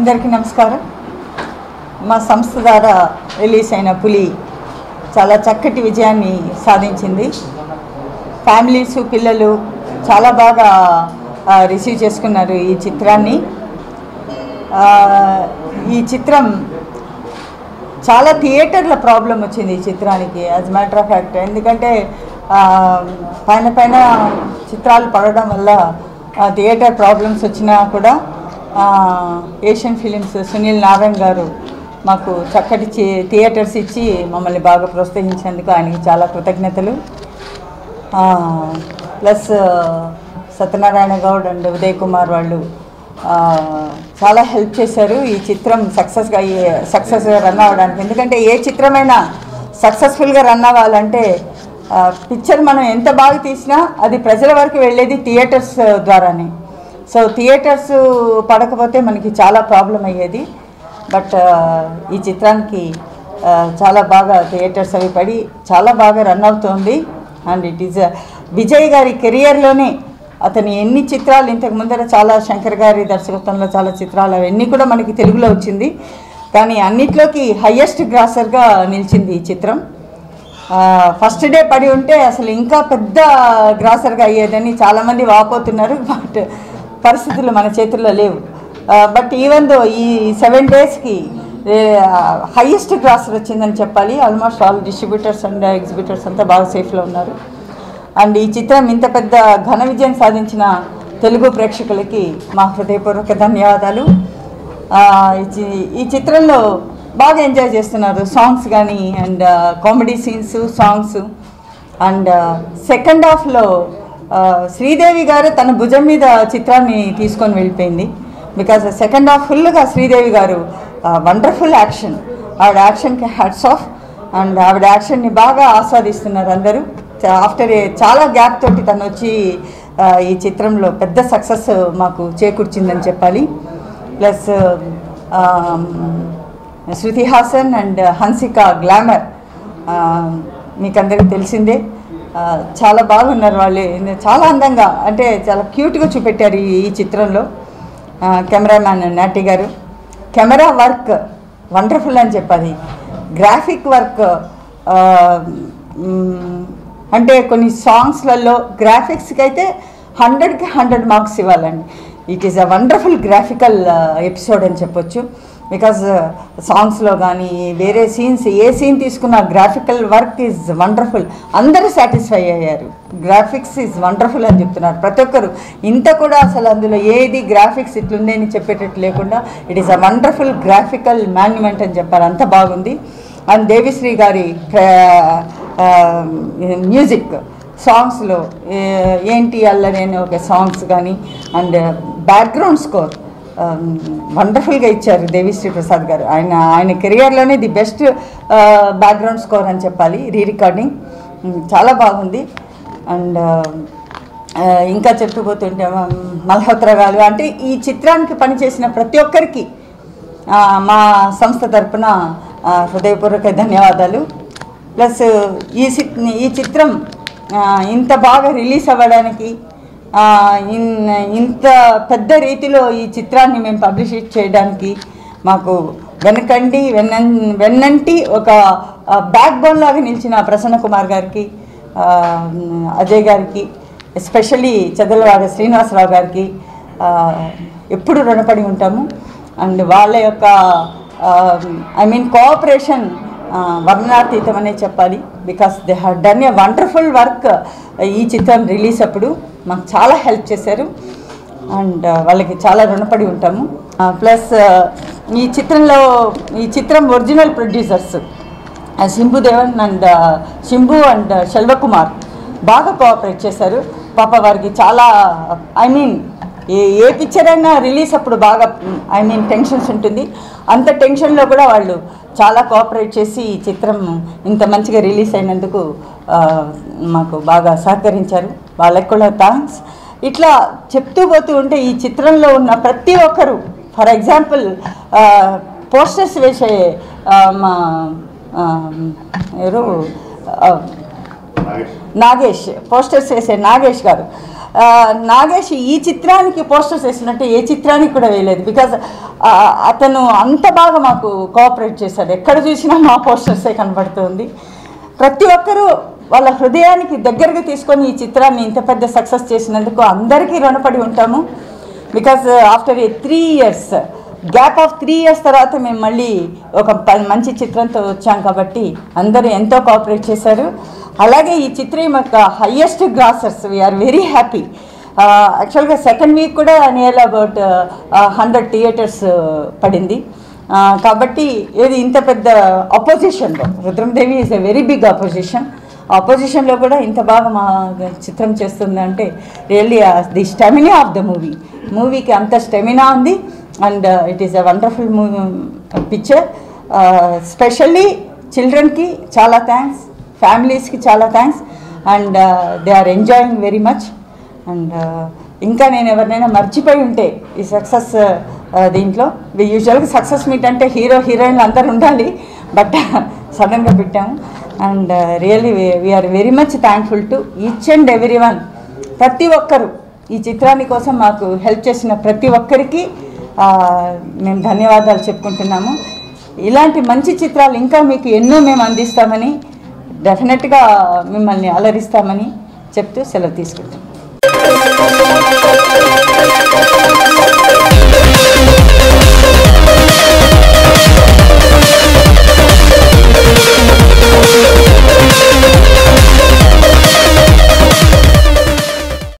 అందరికీ నమస్కారం. మా సంస్థ ద్వారా రిలీజ్ అయిన పులి చాలా చక్కటి విజయాన్ని సాధించింది. ఫ్యామిలీస్ పిల్లలు చాలా బాగా రిసీవ్ చేసుకున్నారు ఈ చిత్రాన్ని. ఈ చిత్రం చాలా థియేటర్ల ప్రాబ్లం వచ్చింది ఈ చిత్రానికి యాజ్ మ్యాటర్ ఆఫ్ ఫ్యాక్ట్ ఎందుకంటే పైన పైన చిత్రాలు పడడం వల్ల థియేటర్ ప్రాబ్లమ్స్ వచ్చినా కూడా ఏషియన్ ఫిలిమ్స్ సునీల్ నారాయణ గారు మాకు చక్కటి థియేటర్స్ ఇచ్చి మమ్మల్ని బాగా ప్రోత్సహించేందుకు ఆయనకి చాలా కృతజ్ఞతలు. ప్లస్ సత్యనారాయణ గౌడ్ అండ్ ఉదయ్ కుమార్ వాళ్ళు చాలా హెల్ప్ చేశారు. ఈ చిత్రం సక్సెస్గా అయ్యే సక్సెస్గా రన్ అవ్వడానికి. ఎందుకంటే ఏ చిత్రమైనా సక్సెస్ఫుల్గా రన్ అవ్వాలంటే పిక్చర్ మనం ఎంత బాగా తీసినా అది ప్రజల వరకు వెళ్ళేది థియేటర్స్ ద్వారానే. సో థియేటర్స్ పడకపోతే మనకి చాలా ప్రాబ్లం అయ్యేది. బట్ ఈ చిత్రానికి చాలా బాగా థియేటర్స్ అవి పడి చాలా బాగా రన్ అవుతోంది. అండ్ ఇట్ ఈజ్ విజయ్ గారి కెరియర్లోనే అతని ఎన్ని చిత్రాలు ఇంతకు ముందర చాలా శంకర్ గారి దర్శకత్వంలో చాలా చిత్రాలు అవన్నీ కూడా మనకి తెలుగులో వచ్చింది. కానీ అన్నిట్లోకి హయ్యెస్ట్ గ్రాసర్గా నిలిచింది ఈ చిత్రం. ఫస్ట్ డే పడి ఉంటే అసలు ఇంకా పెద్ద గ్రాసర్గా అయ్యేదని చాలామంది వాపోతున్నారు. బట్ పరిస్థితులు మన చేతుల్లో లేవు. బట్ ఈవెన్ దో ఈ సెవెన్ డేస్కి హైయెస్ట్ గ్రాసర్ వచ్చిందని చెప్పాలి. Almost all distributors and exhibitors అంతా బాగా సేఫ్లో ఉన్నారు. అండ్ ఈ చిత్రం ఇంత పెద్ద ఘన విజయం సాధించిన తెలుగు ప్రేక్షకులకి మా హృదయపూర్వక ధన్యవాదాలు. ఈ చిత్రంలో బాగా ఎంజాయ్ చేస్తున్నారు సాంగ్స్ కానీ and comedy scenes songs. And second హాఫ్లో శ్రీదేవి గారు తన భుజం మీద చిత్రాన్ని తీసుకొని వెళ్ళిపోయింది. బికాజ్ సెకండ్ హాఫ్ ఫుల్గా శ్రీదేవి గారు వండర్ఫుల్ యాక్షన్ ఆవిడ యాక్షన్కి హ్యాట్స్ ఆఫ్ అండ్ ఆవిడ యాక్షన్ని బాగా ఆస్వాదిస్తున్నారు అందరూ. ఆఫ్టర్ చాలా గ్యాప్ తోటి తను వచ్చి ఈ చిత్రంలో పెద్ద సక్సెస్ మాకు చేకూర్చిందని చెప్పాలి. Plus Shruti Haasan and Hansika glamour మీకందరికీ తెలిసిందే. చాలా బాగున్నారు వాళ్ళు. చాలా అందంగా అంటే చాలా క్యూట్గా చూపెట్టారు ఈ చిత్రంలో. కెమెరామ్యాన్ నాటి గారు. కెమెరా వర్క్ వండర్ఫుల్ అని చెప్పాలి. గ్రాఫిక్ వర్క్ అంటే కొన్ని సాంగ్స్లలో గ్రాఫిక్స్కి అయితే హండ్రెడ్కి హండ్రెడ్ మార్క్స్ ఇవ్వాలండి. It is a wonderful graphical episode అని చెప్పొచ్చు. బికాజ్ సాంగ్స్లో కానీ వేరే సీన్స్ ఏ సీన్ తీసుకున్న గ్రాఫికల్ వర్క్ ఈజ్ వండర్ఫుల్ అందరూ సాటిస్ఫై అయ్యారు. గ్రాఫిక్స్ ఈజ్ వండర్ఫుల్ అని చెప్తున్నారు. ప్రతి ఒక్కరు. ఇంత కూడా అసలు అందులో ఏది గ్రాఫిక్స్ ఇట్లుంది అని చెప్పేటట్టు లేకుండా it is a wonderful graphical monument అని చెప్పారు. అంత బాగుంది. అండ్ దేవిశ్రీ గారి మ్యూజిక్ సాంగ్స్లో ఏంటి అల్లరి ఒక సాంగ్స్ కానీ అండ్ బ్యాక్గ్రౌండ్ స్కోర్ Um, వండర్ఫుల్గా ఇచ్చారు దేవిశ్రీ ప్రసాద్ గారు. ఆయన ఆయన కెరియర్లోనే the best uh, background score అని చెప్పాలి రీ రికార్డింగ్ చాలా బాగుంది. అండ్ uh, uh, ఇంకా చెప్పుకుపోతుంటే um, మల్హోత్రా గారు. అంటే ఈ చిత్రానికి పనిచేసిన ప్రతి ఒక్కరికి మా సంస్థ తరపున హృదయపూర్వక ధన్యవాదాలు. ప్లస్ ఈ ఈ చిత్రం ఇంత బాగా రిలీజ్ అవ్వడానికి ఇంత పెద్ద రీతిలో ఈ చిత్రాన్ని మేము పబ్లిష్ చేయడానికి మాకు వెనకండి వెన్నం వెన్నంటి ఒక బ్యాక్ బోన్ లాగా నిలిచిన ప్రసన్న కుమార్ గారికి అజయ్ గారికి ఎస్పెషల్లీ చదలవాడ శ్రీనివాసరావు గారికి ఎప్పుడు రుణపడి ఉంటాము. అండ్ వాళ్ళ యొక్క ఐ మీన్ కోఆపరేషన్ వర్ణనాతీతం అనే చెప్పాలి. Because they have done a wonderful work ఈ చిత్రం రిలీజ్ అప్పుడు. మాకు చాలా హెల్ప్ చేశారు. అండ్ వాళ్ళకి చాలా రుణపడి ఉంటాము. ప్లస్ ఈ చిత్రంలో ఈ చిత్రం original producers Shambhu Devan and Shambhu and Selvakumar బాగా కోఆపరేట్ చేశారు. పాప వారికి చాలా I mean A A picture అయినా రిలీజ్ అప్పుడు బాగా ఐ మీన్ టెన్షన్స్ ఉంటుంది. అంత టెన్షన్లో కూడా వాళ్ళు చాలా కోఆపరేట్ చేసి ఈ చిత్రం ఇంత మంచిగా రిలీజ్ అయినందుకు మాకు బాగా సహకరించారు. వాళ్ళకి కూడా థ్యాంక్స్ ఇట్లా చెప్తూ పోతూ ఉంటే ఈ చిత్రంలో ఉన్న ప్రతి ఒక్కరు ఫర్ ఎగ్జాంపుల్ పోస్టర్స్ వేసే మా ఎవరు? నాగేష్. పోస్టర్స్ వేసే నాగేష్ గారు. నాగేష్ ఈ చిత్రానికి పోస్టర్స్ వేసినట్టు ఏ చిత్రానికి కూడా వేయలేదు. బికాజ్ అతను అంత బాగా మాకు కోఆపరేట్ చేశాడు. ఎక్కడ చూసినా మా పోస్టర్సే కనబడుతుంది. ప్రతి ఒక్కరూ వాళ్ళ హృదయానికి దగ్గరగా తీసుకొని ఈ చిత్రాన్ని ఇంత పెద్ద సక్సెస్ చేసినందుకు అందరికీ రుణపడి ఉంటాము. Because after a three years gap of three years తర్వాత మేము మళ్ళీ ఒక మంచి చిత్రంతో వచ్చాం కాబట్టి అందరూ ఎంతో కోఆపరేట్ చేశారు. అలాగే ఈ చిత్రం యొక్క highest grossers we are very happy యాక్చువల్గా సెకండ్ వీక్ కూడా నియర్ అబౌట్ హండ్రెడ్ థియేటర్స్ పడింది. Uh, కాబట్టి ఏది ఇంత పెద్ద అపోజిషన్లో Rudramadevi is a very big opposition అపోజిషన్లో కూడా ఇంత బాగా మా చిత్రం చేస్తుందంటే really the stamina of the movie మూవీకి అంత స్టెమినా ఉంది and it is a wonderful movie picture specially చిల్డ్రన్కి చాలా థ్యాంక్స్ ఫ్యామిలీస్కి చాలా thanks and they are enjoying very much and ఇంకా నేను ఎవరినైనా మర్చిపోయి ఉంటే ఈ సక్సెస్ uh, uh, దీంట్లో యూజువల్గా సక్సెస్ మీట్ అంటే హీరో హీరోయిన్లు అందరు ఉండాలి. బట్ సడన్గా uh, పెట్టాము. And really we are very much thankful to each and every one ప్రతి ఒక్కరు ఈ చిత్రాన్ని కోసం మాకు హెల్ప్ చేసిన ప్రతి ఒక్కరికి మేము ధన్యవాదాలు చెప్పుకుంటున్నాము. ఇలాంటి మంచి చిత్రాలు ఇంకా మీకు ఎన్నో మేము అందిస్తామని డెఫినెట్గా మిమ్మల్ని అలరిస్తామని చెప్తూ సెలవు తీసుకుంటాం.